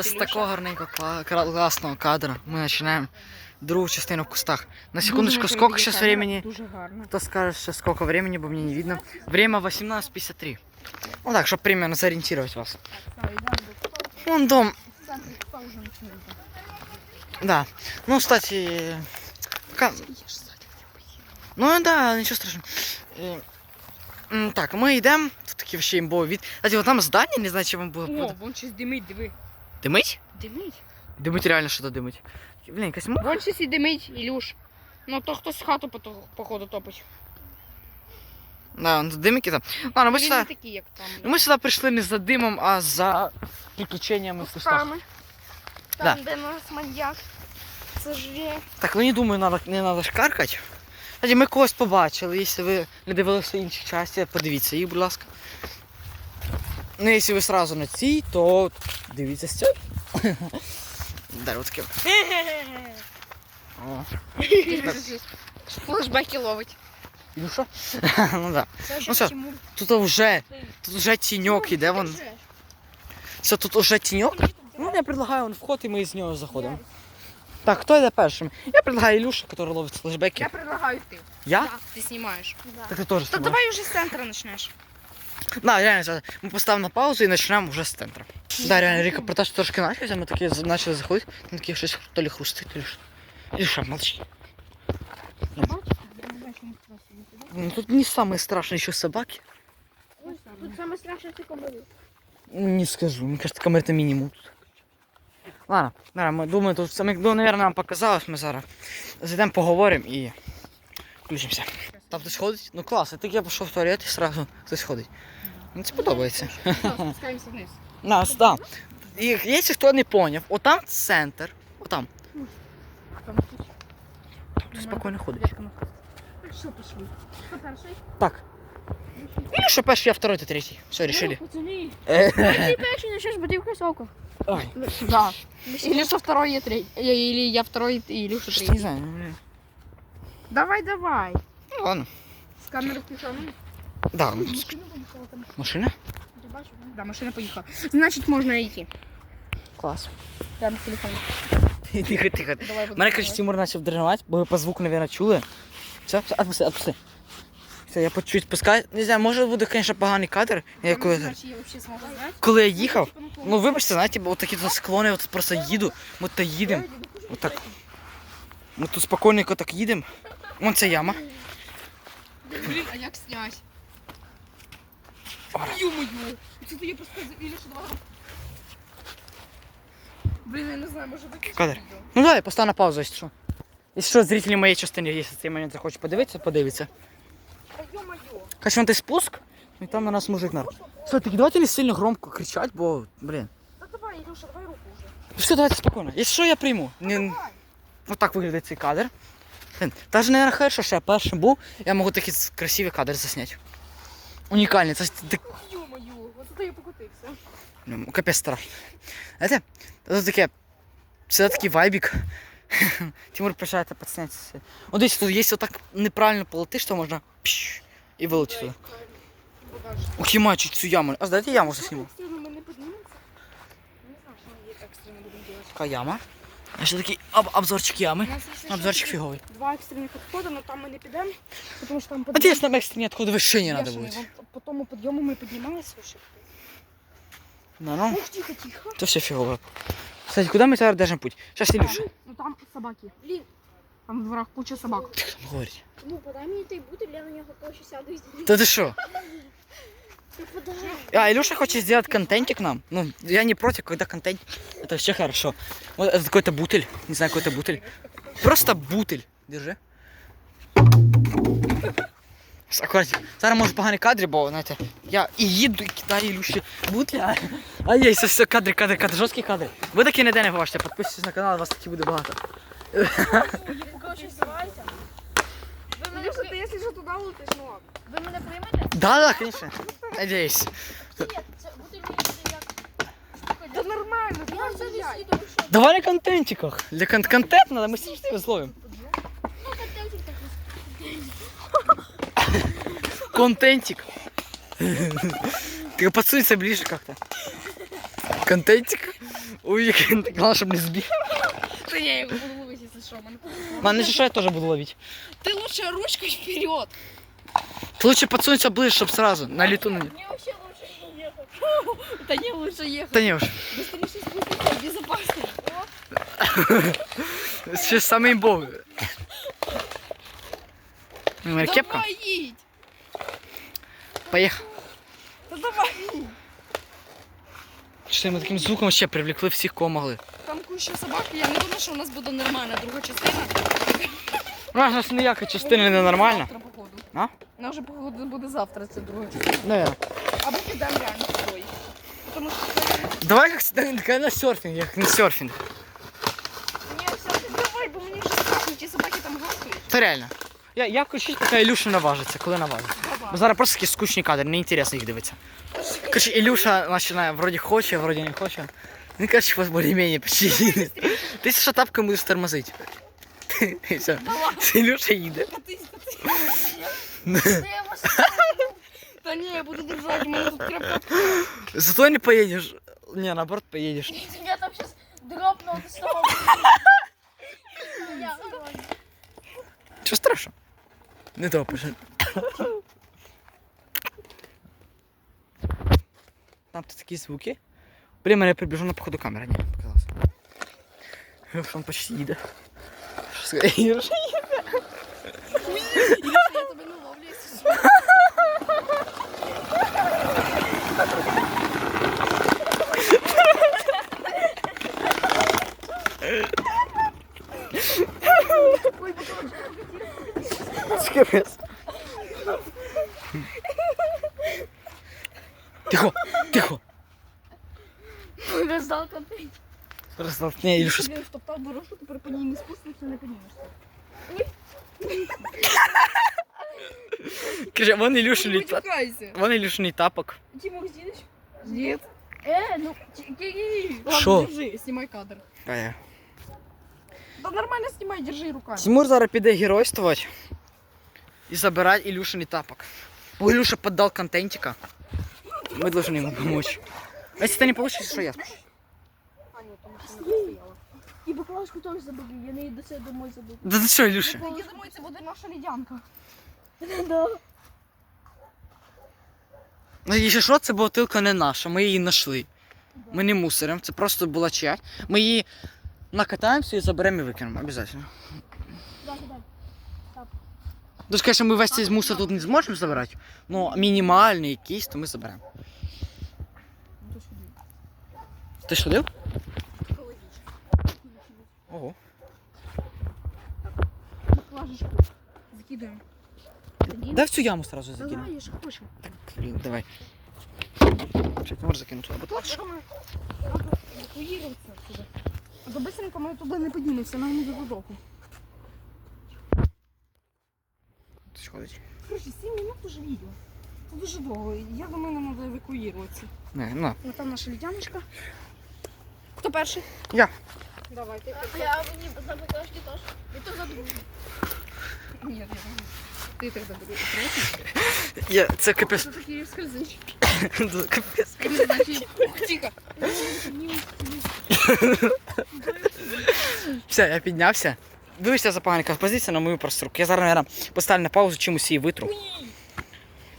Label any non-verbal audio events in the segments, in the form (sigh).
З такого гарненького кла- класного кадра ми починаємо другу частину в кустах. На секундочку, сколько сейчас времени? Дуже гарно. Кто скажет, сейчас сколько времени, бо мне не видно. Время 18.53. Ну так, чтобы примерно сориентировать вас. Вон дом. Да. Ну, кстати... ка- Ну да, нічого страшного. Е, Так, ми йдемо. Тут такі вообще імбові від. Кстати, от там здання, не знаю, чи вам було. О, вон щось димить, диви. Димить? Димить? Димить реально що-то димить. Блін, якась муха. Вон щось і димить, Ілюш. Ну то хтось хату пото- походу топить. Да, ну, димики там. Ладно, ми Він сюди. такий, як там. Ми сюди прийшли не за димом, а за приключеннями в кустах. Там, Да. де нас маньяк. Це. Так, ну не думаю, надо, не треба шкаркати. Кстати, ми когось побачили, якщо ви не дивилися інші частини, подивіться їх, будь ласка. Ну, якщо ви сразу на цій, то дивіться з цього. (laughs) О, Флешбеки ловить. ну що? (laughs) ну да. Ну все. Тут вже, тут вже тіньок іде, вон. Все, тут уже тіньок. Ну, я предлагаю вон вход, і ми з нього заходимо. Так, хто йде першим? Я предлагаю Ілюшу, який ловить флешбеки. Я предлагаю ти. Я? Да, Ти знімаєш. Так ти теж То знімаєш. давай уже з центра почнеш. Да, реально, зараз ми поставимо на паузу і почнемо вже з центру. Да, реально, Ріка протаж трошки почався, ми такі з- почали заходити, там такі щось то ли хрустить, то ли що. Ілюша, молчи. Ну тут не самые страшные еще собаки. Тут саме страшне це комарі. Не скажу, мне кажется, камер это минимум тут. Ладно, да, мы думаю, тут саме, ну, наверное, нам показалось, ми зараз зайдемо, поговоримо і включимося. Там хтось ходить? Ну клас, я так я пішов в туалет і сразу хтось ходить. Мені це подобається. Спускаємося вниз. Нас, да. І якщо хто не поняв, отам центр, отам. Там тут. Хто спокійно ходить. Що пішли? Хто перший? Так. Или що перший, я второй, ти третій. Все, решили. Пацани. Е, Ти перший начнеш, бо ти в кросовках. Ой, Да. Илюша второй, я третий. Или я второй, и Илюша що третий. не знаю. ну. Давай, давай. Ну ладно. З камери включено. Да, ну, машина? Да, машина поїхала. Значить, можна йти. Клас. Там телефон. (laughs) Тихо, тихо. Давай, Мене, короче, Тимур почав дренувати, бо ви по звуку, наверное, чули. Все, все, отпусти, отпусти. Все, я по чуть спускаю. Не знаю, може буде, конечно, поганий кадр. Я коли, коли я їхав, ну вибачте, знаєте, бо от такі тут склони, от просто їду, ми то їдемо. Отак. Ми тут спокійненько так їдемо. Вон це яма. Блін, а як снять? Ора. Ё-моё. Це ти я просто Илюша, давай. Блін, я не знаю, може виключити Кадр. відео. Ну давай, постав на паузу, якщо що. Якщо що, зрителі моєї частини, якщо цей момент захочуть подивитися, подивиться. Та ё-моё. Короче, вон той спуск, і там на нас мужик нар. Все, так давайте не сильно громко кричать, бо, блін. Та давай, Илюша, давай руку уже. Все, давайте спокійно. Якщо що, я прийму. Не... Давай. Ось так виглядає цей кадр. Блін, Даже, наверное, хорошо, що я першим був, я можу такий красивий кадр засняти. Унікальний, це ж так, Ё-моё, оце я покотився. ну, капець страшно. Знаєте, це таке, це такий вайбік. (laughs) Тимур пишається підснятися. От десь тут, якщо так неправильно полетиш, то можна пш, і вилетіти туди. Ох, чуть цю яму. А дайте яму робити. Така яма. А ще такий об обзорчик ями. Обзорчик фіговий. Два екстрених підходи, але там ми не підемо, тому що там А ти нам екстрені відходи ще не треба буде. По тому підйому ми піднімалися. Да, ну, Ух, тихо, тихо. це все фігово. Кстати, куди ми зараз держимо путь? Сейчас, Ілюша. Ну там собаки. Блін. Там в дворах куча собак. Ти там говорить. Ну, подай мені той бутиль, я на нього проще сяду і зніму. Та ти що? Ну, подай. А, Илюша хочет сделать контентик нам. Ну, я не против, когда контент. Это вообще хорошо. Вот это какой-то бутыль. Не знаю, какой-то бутыль. Просто бутыль. Держи. Аккуратно. Зараз може поганий кадр, бо знаєте, я і їду, і кидаю Ілюші бутля. А є це все кадри, кадри, кадри, жорсткі кадри. Ви такі ніде не побачите, підписуйтесь на канал, у вас такі буде багато. Коротше, здавайте. Ви мене, Илюша, ти якщо що туди летиш, ну ладно. ви мене приймете? Да, да, конечно. Надеюсь. Ні, це бутиль мені буде як... Та нормально, Я давай вже не їжджай. сліду, ви що? Давай на контентиках. Для кон- контент надо, мы с зловим. Ну, контентик такий. (laughs) Контентик. Ты подсуется ближе как-то. Контентик. Ой, який (laughs) так главное, щоб не збіг. Та я його буду ловити, якщо що. Мене Ладно, що я теж буду ловити. Ти лучше ручкою вперед. Ти лучше подсунься ближе, щоб сразу на літу на Мне вообще лучше не ехать. (laughs) Та не лучше їхати. Та ні уж. Быстрее спуститься, безопасно. Ще саме імбове. У мене кепка. Давай. Поїхав. Та давай. Що ми таким звуком ще привлекли всіх, кого могли. Там куча собак, я не думаю, що у нас буде нормальна друга частина. Ну, у нас ніяка частина не нормальна. А? Вона вже, походу, буде завтра, це друга частина. Наверное. Або підемо реально тобою. Тому що Давай как всегда, такая на серфинг, як на серфинг. Ні, все, ти давай, бо мені вже страшно, ті собаки там гавкають. Та реально. Я, я включу, поки Ілюша наважиться, коли наважиться. Бо Давай. зараз просто такі скучні кадри, неінтересно їх дивитися. Короче, Ілюша починає, вроді хоче, вроді не хоче. Він каже, вас більш-менш почти їде. Ти що тапкою будеш тормозити. (laughs) І все. Це Ілюша їде. Вас Та ні, я буду держати, у мене тут крепко. (laughs) Зато не поїдеш. Не, наоборот, поїдеш. (laughs) Тебя там сейчас дропнул с того. Я Що страшно? Не топиш. Там тут такі звуки. Блін, мене приближена походу камера, ні, показалось. Що він почти їде. Що (laughs) сказати? Ілюша їде. Я тебе не ловлю, якщо що. Це капець. Тихо, тихо. Раздал контент. Просто, не, Ілюша, Він втоптав дорожку, тепер по ній не спуститься, не піднімешся. каже, вон Ілюшиний тапок. Почекайся. Вон Ілюшиний тапок. Тимур, з'їдеш? Ні. Э, ну, Ладно, Що? держи, знімай кадр. А я. Да нормально знімай, держи руками. Тимур зараз піде геройствувати і забирати Ілюшиний тапок. Бо Ілюша піддав контентика. Ми повинні йому допомогти. А якщо це не вийде, що я спущу? А, ні, тому що не стояла. и баклажку тоже забыли. Я не до себя домой забыл. Да ти що, Ілюша? Я думаю, це буде наша лідянка. Да. Ну, якщо що, це бутилка не наша, ми її знайшли. Ми не мусоримо, це просто була чия. Ми її накатаємося і заберемо і викинемо, обов'язково. Да, да. Ну, звісно, ми весь цей мусор тут не зможемо забирати, але мінімальний якийсь, то ми заберемо. Ну, то сюди. Ти ж ходив? Екологічно. Ого. Баклажечку. Закидаємо. Дай в цю яму сразу Да закинемо. давай, я ж хочу. Блін, давай. Чи ти можеш закинути. Надо евакуюватися отсюда. А то быстренько ми туди не піднімемося, нам не додому. Ти ж ходить. Короче, 7 минут уже відео. Це дуже довго. Я думаю, нам треба евакуюватися. Не, ну. Ну там наша лідяночка. Хто перший? Я. Давай, ти А я не за баклажки тоже. Это за дружбу. Ні, я Ти тогда буде третій. Я, це капець. Це такі скользить. Капець. Тихо. Все, я піднявся. Вибачте за поганий композиція на мою просто руку. Я зараз, наверное, поставлю на паузу, чимось її витру.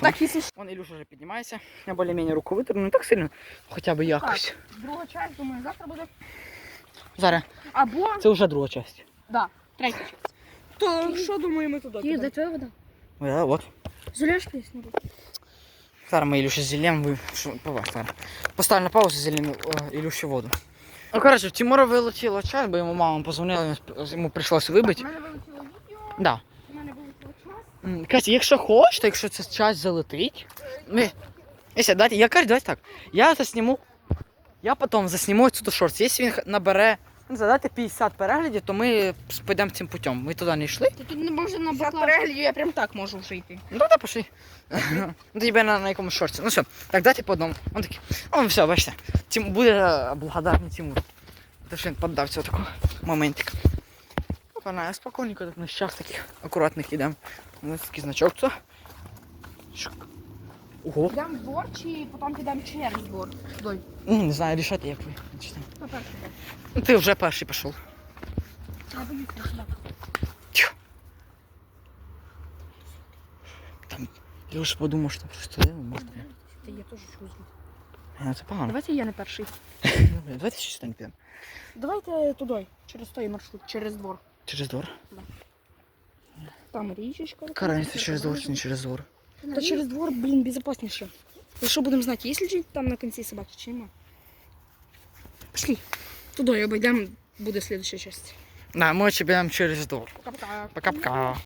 Так, якщо що. Вон Ілюша вже піднімається. Я більш-менш руку витру, не так сильно, хоча б якось. Друга часть, думаю, завтра буде. Зараз. Або, Це вже друга частина. да, третя часть. То що думаю, ми туди? підемо? твоя вода? Ой, а, от. Жалеешь песню? Зараз ми Ілюші зіллям, ви що, побачите. зараз. Поставлю на паузу, зіллям Ілюші воду. Ну, коротше, в Тимура вилетіло час, бо йому мама позвонила, йому прийшлося У вибити. мене вилетіло відео, Да. Катя, якщо хочете, якщо це час залетить, ми... Якщо, дайте, я кажу, давайте так. Я засніму, я потім засніму цю шорт. Якщо він набере, ну, задайте 50 переглядів, то ми підемо цим путем. Ми туди не йшли. Та тут не можна на переглядів, я прям так можу вже йти. Ну тогда пошли. (laughs) Ну тебе на, на якомусь шорті. Ну все, так дайте по одному. Он такий. О, все, бачите. Тим буде е, благодарний Тимур. Те, що він піддався такого моментика. Опа, спокійненько так на щах таких акуратних йдемо. Ось такий значок це. Ого. Йдемо в двор чи потім підемо через двор? Туди. Ну, не знаю, рішайте, як ви. Там. Хто перший йде? Ну, Ти вже перший пішов. Я сюди. Там, я вже подумав, що там щось туди, може. Та я теж чую звук. А, це погано. Давайте я не перший. Давайте ще сюди не підемо. Давайте туди, через той маршрут, через двор. Через двор. Там річечка. Карається через двор чи не через двор. Та через двор, блін, безпечніше. Ми що будемо знати, є ли там на кінці собаки чи нема? Пішли. Туди обійдемо, буде слідуща частина. Да, ми тебе через двор. Пока-пока. Пока-пока.